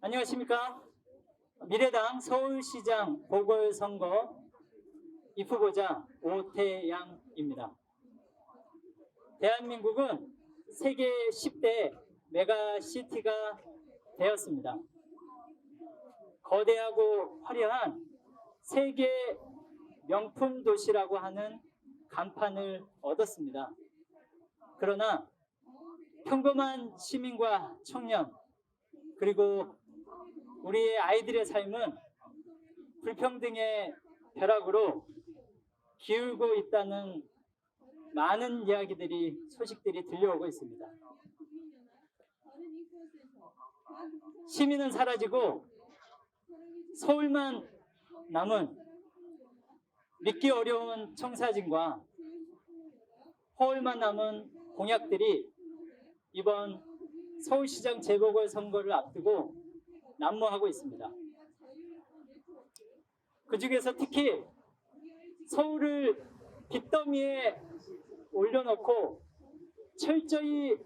안녕하십니까? 미래당 서울시장 보궐선거 입후보자 오태양입니다. 대한민국은 세계 10대 메가시티가 되었습니다. 거대하고 화려한 세계 명품 도시라고 하는 간판을 얻었습니다. 그러나 평범한 시민과 청년 그리고 우리의 아이들의 삶은 불평등의 벼락으로 기울고 있다는 많은 이야기들이 소식들이 들려오고 있습니다. 시민은 사라지고 서울만 남은 믿기 어려운 청사진과 서울만 남은 공약들이 이번 서울시장 재보궐 선거를 앞두고 난무하고 있습니다. 그 중에서 특히 서울을 빚더미에 올려놓고 철저히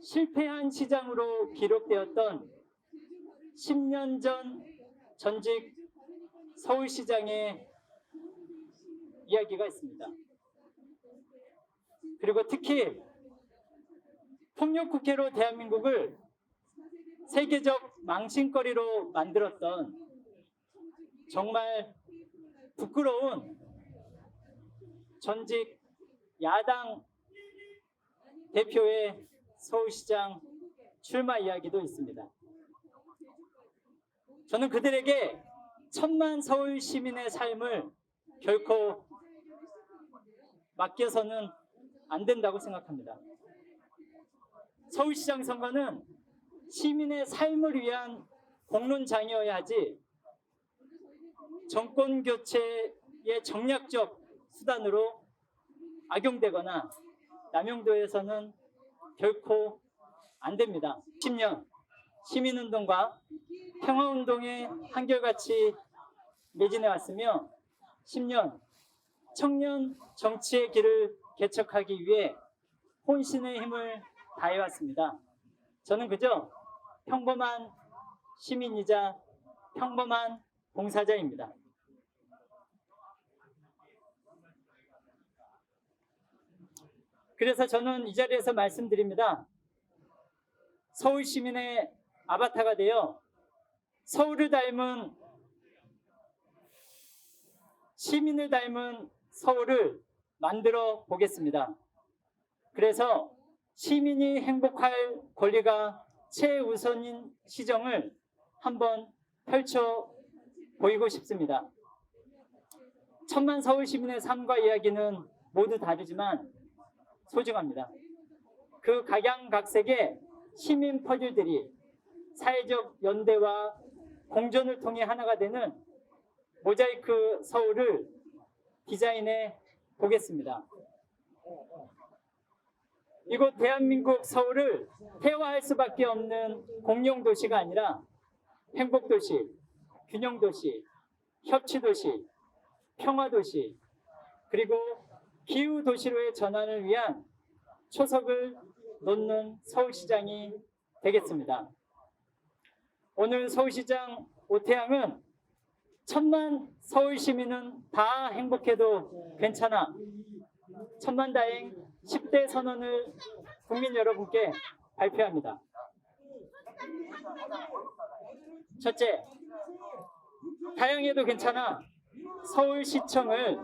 실패한 시장으로 기록되었던 10년 전 전직 서울시장의 이야기가 있습니다. 그리고 특히 폭력국회로 대한민국을 세계적 망신거리로 만들었던 정말 부끄러운 전직 야당 대표의 서울시장 출마 이야기도 있습니다. 저는 그들에게 천만 서울 시민의 삶을 결코 맡겨서는 안 된다고 생각합니다. 서울시장 선거는 시민의 삶을 위한 공론장이어야 하지 정권 교체의 정략적 수단으로 악용되거나 남용도에서는 결코 안 됩니다. 10년 시민운동과 평화운동에 한결같이 매진해 왔으며 10년 청년 정치의 길을 개척하기 위해 혼신의 힘을 다 해왔습니다. 저는 그저 평범한 시민이자 평범한 봉사자입니다. 그래서 저는 이 자리에서 말씀드립니다. 서울 시민의 아바타가 되어 서울을 닮은 시민을 닮은 서울을 만들어 보겠습니다. 그래서 시민이 행복할 권리가 최우선인 시정을 한번 펼쳐 보이고 싶습니다. 천만 서울 시민의 삶과 이야기는 모두 다르지만 소중합니다. 그 각양각색의 시민 퍼즐들이 사회적 연대와 공존을 통해 하나가 되는 모자이크 서울을 디자인해 보겠습니다. 이곳 대한민국 서울을 태화할 수밖에 없는 공룡 도시가 아니라 행복 도시, 균형 도시, 협치 도시, 평화 도시, 그리고 기후 도시로의 전환을 위한 초석을 놓는 서울시장이 되겠습니다. 오늘 서울시장 오태양은 천만 서울 시민은 다 행복해도 괜찮아. 천만 다행 10대 선언을 국민 여러분께 발표합니다. 첫째, 다양해도 괜찮아. 서울시청을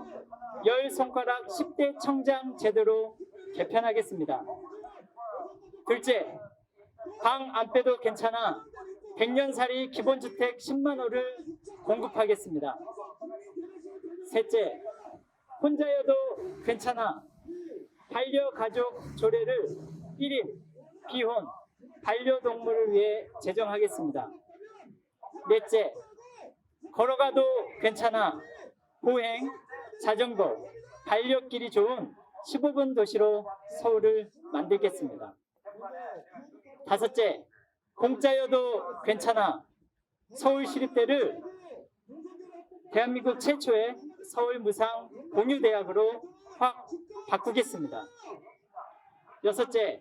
열 손가락 10대 청장 제도로 개편하겠습니다. 둘째, 방 안 빼도 괜찮아. 100년살이 기본주택 10만 호를 공급하겠습니다. 셋째, 혼자여도 괜찮아. 반려가족 조례를 1인, 비혼, 반려동물을 위해 제정하겠습니다. 넷째, 걸어가도 괜찮아. 보행, 자전거, 반려길이 좋은 15분 도시로 서울을 만들겠습니다. 다섯째, 공짜여도 괜찮아. 서울시립대를 대한민국 최초의 서울 무상 공유대학으로 확 바꾸겠습니다. 여섯째,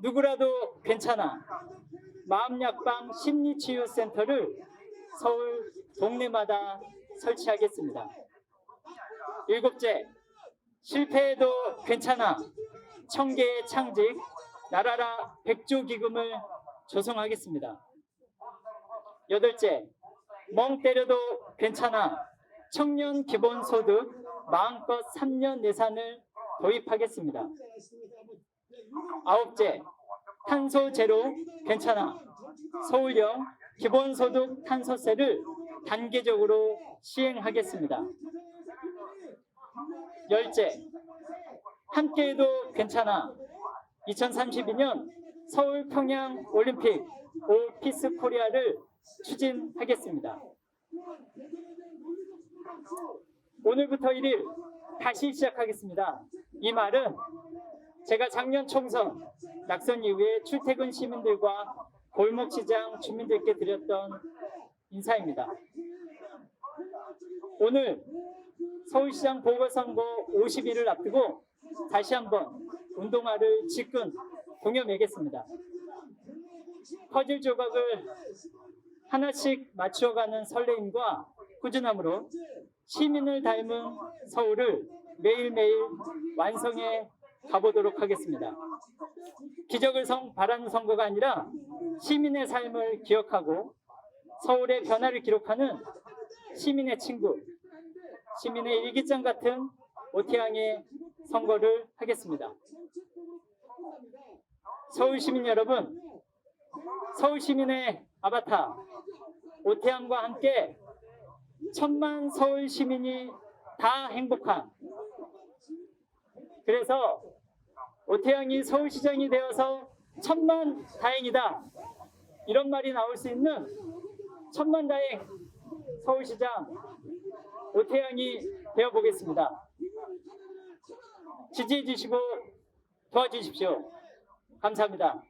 누구라도 괜찮아. 마음약방 심리치유센터를 서울 동네마다 설치하겠습니다. 일곱째, 실패해도 괜찮아. 청계의 창직, 나라라 백조 기금을 조성하겠습니다. 여덟째, 멍 때려도 괜찮아. 청년 기본소득 마음껏 3년 내산을 도입하겠습니다. 아홉째, 탄소 제로 괜찮아. 서울형 기본소득 탄소세를 단계적으로 시행하겠습니다. 열째, 함께해도 괜찮아. 2032년 서울 평양 올림픽 올 피스 코리아를 추진하겠습니다. 오늘부터 1일 다시 시작하겠습니다. 이 말은 제가 작년 총선 낙선 이후에 출퇴근 시민들과 골목시장 주민들께 드렸던 인사입니다. 오늘 서울시장 보궐선거 50일을 앞두고 다시 한번 운동화를 지끈 동여매겠습니다. 퍼즐 조각을 하나씩 맞추어가는 설레임과 꾸준함으로 시민을 닮은 서울을 매일매일 완성해 가보도록 하겠습니다. 기적을 성 바라는 선거가 아니라 시민의 삶을 기억하고 서울의 변화를 기록하는 시민의 친구, 시민의 일기장 같은 오태양의 선거를 하겠습니다. 서울 시민 여러분, 서울 시민의 아바타 오태양과 함께 천만 서울 시민이 다 행복한 그래서 오태양이 서울시장이 되어서 천만 다행이다 이런 말이 나올 수 있는 천만 다행 서울시장 오태양이 되어 보겠습니다. 지지해 주시고 도와주십시오. 감사합니다.